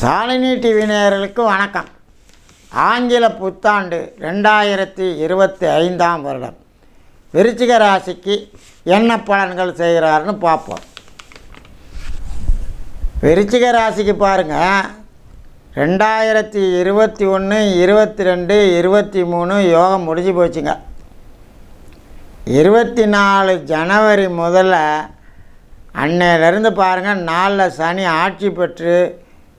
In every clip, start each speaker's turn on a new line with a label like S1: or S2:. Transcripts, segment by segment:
S1: Shalini TV நேயர்களுக்கு வணக்கம். ஆங்கில புத்தாண்டு ரெண்டாயிரத்தி இருபத்தி ஐந்தாம் வருடம். விருச்சிக ராசிக்கு என்ன பலன்கள் செய்கிறாருன்னு பார்ப்போம். விருச்சிக ராசிக்கு பாருங்கள் ரெண்டாயிரத்தி இருபத்தி ஒன்று இருபத்தி ரெண்டு இருபத்தி மூணு யோகம் முடிஞ்சு போச்சுங்க. இருபத்தி நாலு ஜனவரி முதல்ல அன்னையிலேருந்து பாருங்கள் நாளில் சனி ஆட்சி பெற்று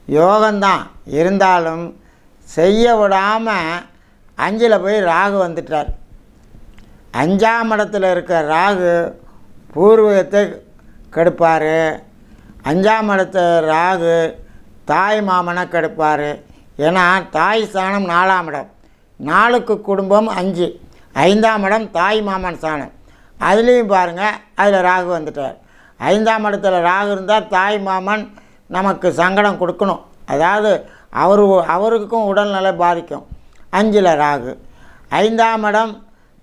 S1: யோகம்தான் இருந்தாலும் செய்ய விடாமல் அஞ்சில் போய் ராகு வந்துட்டார். அஞ்சாம் இடத்துல இருக்க ராகு பூர்வீகத்தை கெடுப்பார். அஞ்சாம் இடத்த ராகு தாய் மாமனை கெடுப்பார். ஏன்னா தாய் ஸ்தானம் நாலாம் இடம். நாலுக்கு குடும்பம் அஞ்சு. ஐந்தாம் இடம் தாய் மாமன் ஸ்தானம். அதுலேயும் பாருங்கள் அதில் ராகு வந்துட்டார். ஐந்தாம் இடத்துல ராகு இருந்தால் தாய் மாமன் நமக்கு சங்கடம் கொடுக்கணும். அதாவது அவர் அவருக்கும் உடல்நிலை பாதிக்கும். அஞ்சில் ராகு. ஐந்தாம் இடம்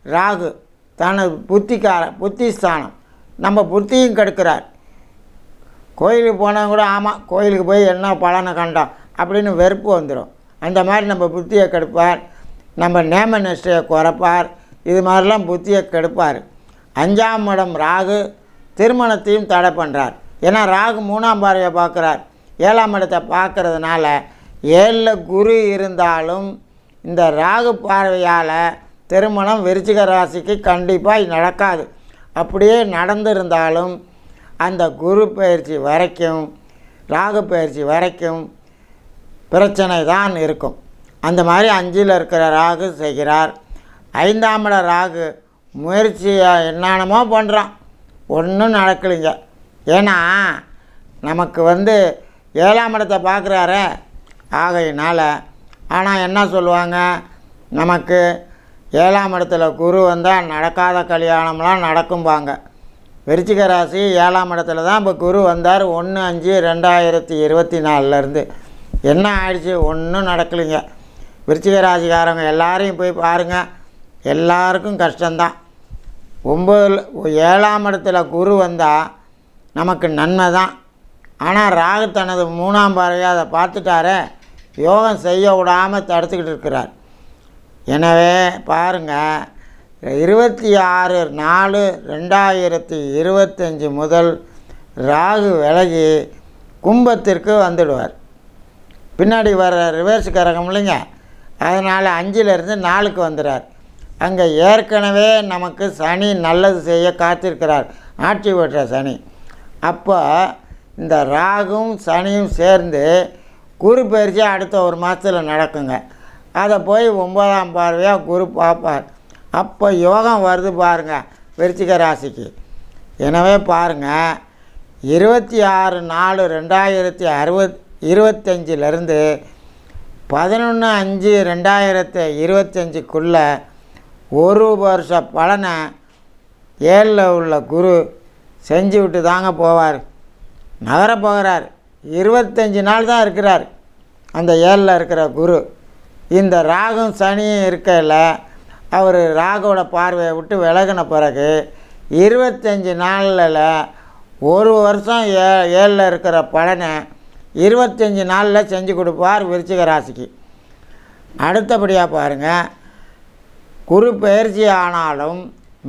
S1: ராகு. தனது புத்திக்கார புத்திஸ்தானம். நம்ம புத்தியும் கெடுக்கிறார். கோயிலுக்கு போனால் கூட ஆமாம் கோயிலுக்கு போய் என்ன பலனை கண்டோம் அப்படின்னு வெறுப்பு வந்துடும் அந்த மாதிரி நம்ம புத்தியை கெடுப்பார். நம்ம நேம நிஷ்டையை குறைப்பார். இது மாதிரிலாம் புத்தியை கெடுப்பார். அஞ்சாம் இடம் ராகு. திருமணத்தையும் தடை பண்ணுறார் ஏன்னா ராகு மூணாம் பார்வையை பார்க்குறார். ஏழாம் இடத்தை பார்க்குறதுனால ஏழில் குரு இருந்தாலும் இந்த ராகு பார்வையால் திருமணம் விருச்சிக ராசிக்கு கண்டிப்பாக நடக்காது. அப்படியே நடந்திருந்தாலும் அந்த குரு பயிற்சி வரைக்கும் ராகு பயிற்சி வரைக்கும் பிரச்சனை தான் இருக்கும். அந்த மாதிரி அஞ்சில் இருக்கிற ராகு செய்கிறார். ஐந்தாம் இட ராகு முயற்சியை என்னென்னமோ பண்ணுறான் ஒன்றும் நடக்கலைங்க. ஏன்னா நமக்கு வந்து ஏழாம் இடத்தை பார்க்குறாரு. ஆகையினால் ஆனால் என்ன சொல்லுவாங்க? நமக்கு ஏழாம் இடத்துல குரு வந்தால் நடக்காத கல்யாணம்லாம் நடக்கும்பாங்க. விருச்சிக ராசி ஏழாம் இடத்துல தான் இப்போ குரு வந்தார். ஒன்று அஞ்சு ரெண்டாயிரத்தி இருபத்தி நாலுலேருந்து என்ன ஆயிடுச்சு? ஒன்றும் நடக்கலைங்க. விருச்சிக ராசிக்காரங்க எல்லாரையும் போய் பாருங்கள் எல்லாருக்கும் கஷ்டம்தான். ஒம்பது ஏழாம் இடத்துல குரு வந்தால் நமக்கு நன்மை தான் ஆனால் ராகு தனது மூணாம் பார்வையாக அதை பார்த்துட்டாரே யோகம் செய்ய விடாமல் தடுத்துக்கிட்டு இருக்கிறார். எனவே பாருங்கள் இருபத்தி ஆறு நாலு ரெண்டாயிரத்தி இருபத்தஞ்சி முதல் ராகு விலகி கும்பத்திற்கு வந்துடுவார். பின்னாடி வர ரிவர்ஸ் கரகம் இல்லைங்க அதனால் அஞ்சிலிருந்து நாலுக்கு வந்துடுறார். அங்கே ஏற்கனவே நமக்கு சனி நல்லது செய்ய காத்திருக்கிறார். ஆட்சி பெற்ற சனி. அப்போ இந்த ராகும் சனியும் சேர்ந்து குரு பயிற்சி அடுத்த ஒரு மாதத்தில் நடக்குங்க. அதை போய் ஒம்பதாம் பார்வையாக குரு பார்ப்பார் அப்போ யோகம் வருது பாருங்கள் விருச்சிக ராசிக்கு. எனவே பாருங்கள் இருபத்தி ஆறு நாலு ரெண்டாயிரத்தி அறுபத் இருபத்தஞ்சிலருந்து பதினொன்று அஞ்சு ரெண்டாயிரத்தி இருபத்தஞ்சுக்குள்ளே ஒரு வருஷ பலனை ஏழில் உள்ள குரு செஞ்சு விட்டு தாங்க போவார். நகர போகிறார். இருபத்தஞ்சி நாள் தான் இருக்கிறார். அந்த ஏழில் இருக்கிற குரு இந்த ராகும் சனியும் இருக்கையில் அவர் ராகுவோட பார்வையை விட்டு விலகின பிறகு இருபத்தஞ்சி நாளில் ஒரு வருஷம் ஏ ஏழில் இருக்கிற பலனை இருபத்தஞ்சி நாளில் செஞ்சு கொடுப்பார் விருச்சிக ராசிக்கு. அடுத்தபடியாக பாருங்கள் குரு பயிற்சி ஆனாலும்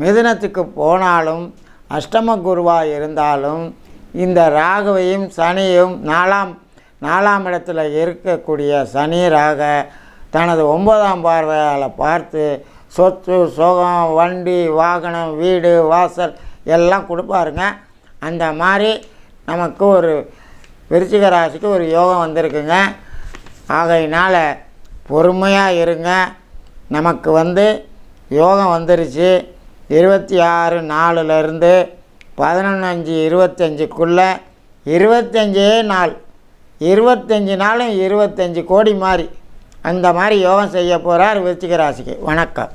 S1: மிதுனத்துக்கு போனாலும் அஷ்டம குருவாக இருந்தாலும் இந்த ராகுவையும் சனியும் நாலாம் நாலாம் இடத்துல இருக்கக்கூடிய சனி ராக தனது ஒன்பதாம் பார்வையால் பார்த்து சொத்து சுகம் வண்டி வாகனம் வீடு வாசல் எல்லாம் கொடுப்பாருங்க. அந்த மாதிரி நமக்கு ஒரு விருச்சிக ராசிக்கு ஒரு யோகம் வந்திருக்குங்க. ஆகையினால் பொறுமையாக இருங்க. நமக்கு வந்து யோகம் வந்துருச்சு. இருபத்தி ஆறு நாலுலேருந்து பதினொன்று அஞ்சு இருபத்தஞ்சுக்குள்ளே இருபத்தஞ்சே நாள். இருபத்தஞ்சி நாளும் இருபத்தஞ்சி கோடி மாதிரி அந்த மாதிரி யோகம் செய்ய போகிறார் விருச்சிக ராசிக்கு. வணக்கம்.